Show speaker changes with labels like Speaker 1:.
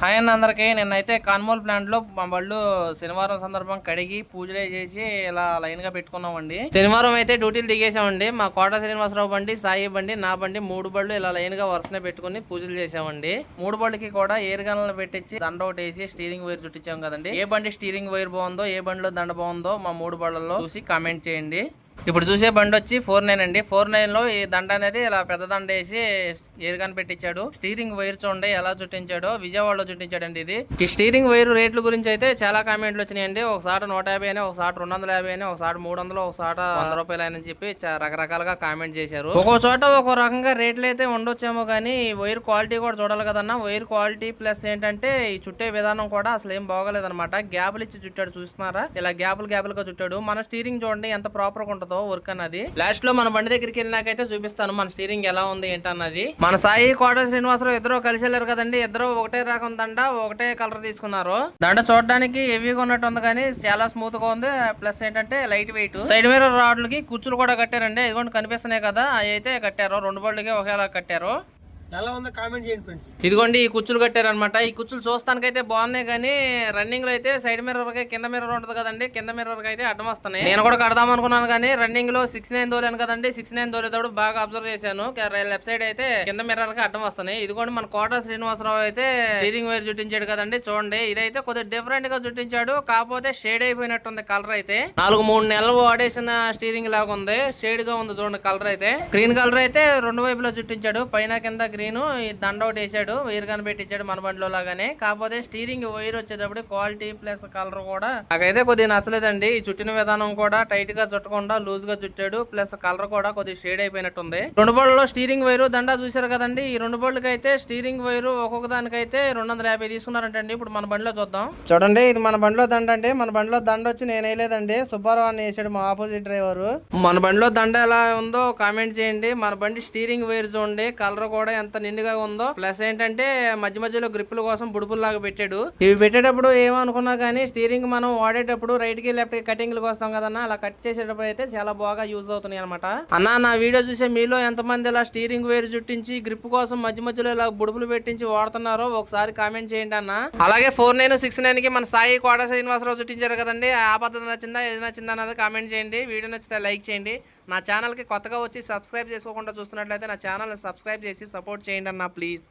Speaker 1: Hi అన్న అందరికీ. నిన్నైతే కాన్మోల్ ప్లాంట్లో మా బళ్ళు శనివారం సందర్భం కడిగి పూజలే చేసి ఇలా లైన్గా పెట్టుకున్నామండి. శనివారం అయితే డ్యూటీలు దిగేసామండి. మా కోట శ్రీనివాసరావు బండి సాయి బండి నా బండి మూడు బళ్ళు ఇలా లైన్గా వరుసనే పెట్టుకుని పూజలు చేసామండి. మూడు బళ్ళకి కూడా ఎయిర్ గన్లు పెట్టించి దండ ఒకటి వేసి స్టీరింగ్ వైర్ చుట్టించాం కదండి. ఏ బండి స్టీరింగ్ వైర్ బాగుందో ఏ బండిలో దండ బాగుందో మా మూడు బళ్ళల్లో చూసి కామెంట్ చేయండి. ఇప్పుడు చూసే బండి వచ్చి ఫోర్ నైన్ అండి. ఫోర్ నైన్లో ఈ దండ అనేది ఇలా పెద్ద దండ వేసి ఎయిర్గన్ పెట్టించాడు. స్టీరింగ్ వైర్ చూడండి ఎలా చుట్టించాడో విజయవాడలో చుట్టించాడండి ఇది. ఈ స్టీరింగ్ వైర్ రేట్ల గురించి అయితే చాలా కామెంట్లు వచ్చినాయండి. ఒకసారి నూట యాభై అని ఒకసారి రెండు వందల యాభై అని ఒకసారి మూడు వందలు ఒకసారి వంద రూపాయలు అని చెప్పి చా- రకరకాలుగా కామెంట్ చేశారు. ఒక్కో చోట ఒక్కో రకంగా రేట్లు అయితే ఉండొచ్చేమో కానీ ఈ వైర్ క్వాలిటీ కూడా చూడాలి కదన్నా. వైర్ క్వాలిటీ ప్లస్ ఏంటంటే ఈ చుట్టే విధానం కూడా అసలు ఏం బాగోలేదన్నమాట. గ్యాపులు ఇచ్చి చుట్టాడు చూస్తున్నారా? ఇలా గ్యాపులు గ్యాపులుగా చుట్టాడు. మన స్టీరింగ్ చూడండి ఎంత ప్రాపర్గా ఉంటుందో వర్క్ అన్నది. లాస్ట్లో మన బండి దగ్గరికి వెళ్ళినాకైతే చూపిస్తాను మన స్టీరింగ్ ఎలా ఉంది ఏంటన్నది మన సాయి కోట శ్రీనివాసరావు ఇద్దరు కలిసి వెళ్ళారు కదండి ఇద్దరు ఒకటే రకం దండ ఒకటే కలర్ తీసుకున్నారు. దండ చూడడానికి హెవీగా ఉన్నట్టు ఉంది కానీ చాలా స్మూత్గా ఉంది. ప్లస్ ఏంటంటే లైట్ వెయిట్ సైడ్ మీద రాడ్లకి కుర్చులు కూడా కట్టారండి ఇదిగోండి కనిపిస్తున్నాయి కదా అవి అయితే కట్టారు. రెండు బళ్ళకి ఒకేలా కట్టారు.
Speaker 2: ఎలా ఉందో కామెంట్ చేయండి ఫ్రెండ్స్
Speaker 1: ఇదిగోండి ఈ కుచ్చులు కట్టారనమాట ఈ కుచ్చులు చూస్తానికైతే బాగున్నాయి కానీ రన్నింగ్లో అయితే సైడ్ మిర్రర్కి కింద మిర్రర్ ఉంటుంది కదండి. కింద మిర్రర్కి అయితే అడ్డం వస్తున్నాయి. నేను కూడా కడదాం అనుకున్నాను కానీ రన్నింగ్లో సిక్స్ నైన్ దోలేను కదండి. సిక్స్ నైన్ దోలేటప్పుడు బాగా అబ్జర్వ్ చేశాను. లెఫ్ట్ సైడ్ అయితే కింద మిర్రర్కి అడ్డం వస్తున్నాయి. ఇదిగోండి మన కోట శ్రీనివాసరావు అయితే స్టీరింగ్ వైర్ చుట్టించాడు కదండి. చూడండి ఇదైతే కొద్దిగా డిఫరెంట్గా చుట్టించాడు. కాకపోతే షేడ్ అయిపోయినట్టుంది కలర్ అయితే. నాలుగు మూడు నెలలు వాడేసిన స్టీరింగ్ లాగా ఉంది షేడ్గా ఉంది చూడండి కలర్ అయితే. గ్రీన్ కలర్ అయితే రెండు వైపులా చుట్టించాడు. పైన కింద గ్రీన్ దండ ఒకటి వేసాడు వైర్ కనిపెట్టించాడు మన బండిలో లాగానే. కాకపోతే స్టీరింగ్ వైర్ వచ్చేటప్పుడు క్వాలిటీ ప్లస్ కలర్ కూడా నాకైతే కొద్దిగా నచ్చలేదండి. ఈ చుట్టిన విధానం కూడా టైట్గా చుట్టకుండా లూజ్గా చుట్టాడు ప్లస్ కలర్ కూడా కొద్దిగా షేడ్ అయిపోయినట్టుంది. రెండు బళ్ళలో స్టీరింగ్ వైర్ దండ చూసారు కదండి. ఈ రెండు బళ్ళకి అయితే స్టీరింగ్ వైర్ ఒక్కొక్క దానికైతే రెండు వందల యాభై తీసుకున్నారంటండి. ఇప్పుడు మన బండిలో చూద్దాం. చూడండి ఇది మన బండిలో దండ అండి. మన బండిలో దండ వచ్చి నేను వేయలేదండి. సుబ్బారావు అని వేసాడు మా ఆపోజిట్ డ్రైవర్. మన బండిలో దండ ఎలా ఉందో కామెంట్ చేయండి. మన బండి స్టీరింగ్ వైర్ చూడండి కలర్ కూడా ఎంత ఎంత నిండుగా ఉందో. ప్లస్ ఏంటంటే మధ్య మధ్యలో గ్రిప్పుల కోసం బుడుపులు లాగా పెట్టాడు. ఇవి పెట్టేటప్పుడు ఏమనుకున్నా కానీ స్టీరింగ్ మనం వాడేటప్పుడు రైట్కి లెఫ్ట్కి కటింగ్లు వస్తాం కదన్నా అలా కట్ చేసేటప్పుడు అయితే చాలా బాగా యూజ్ అవుతున్నాయి అనమాట అన్న నా వీడియో చూసే మీలో ఎంతమంది ఇలా స్టీరింగ్ వేరు చుట్టించి గ్రిప్ కోసం మధ్య మధ్యలో ఇలా బుడుపులు పెట్టించి వాడుతున్నారో ఒకసారి కామెంట్ చేయండి అన్న. అలాగే ఫోర్ నైన్ సిక్స్ నైన్కి మన సాయి కోట శ్రీనివాసరావు చుట్టించారు కదండి ఆ పద్ధతి నచ్చిందా ఏది నచ్చిందా అన్నది కామెంట్ చేయండి. వీడియో నచ్చితే లైక్ చేయండి. నా ఛానల్కి కొత్తగా వచ్చి సబ్స్క్రైబ్ చేసుకోకుండా చూస్తున్నట్లయితే నా ఛానల్ని సబ్స్క్రైబ్ చేసి సపోర్ట్ సపోర్ట్ చేయండి అన్న ప్లీజ్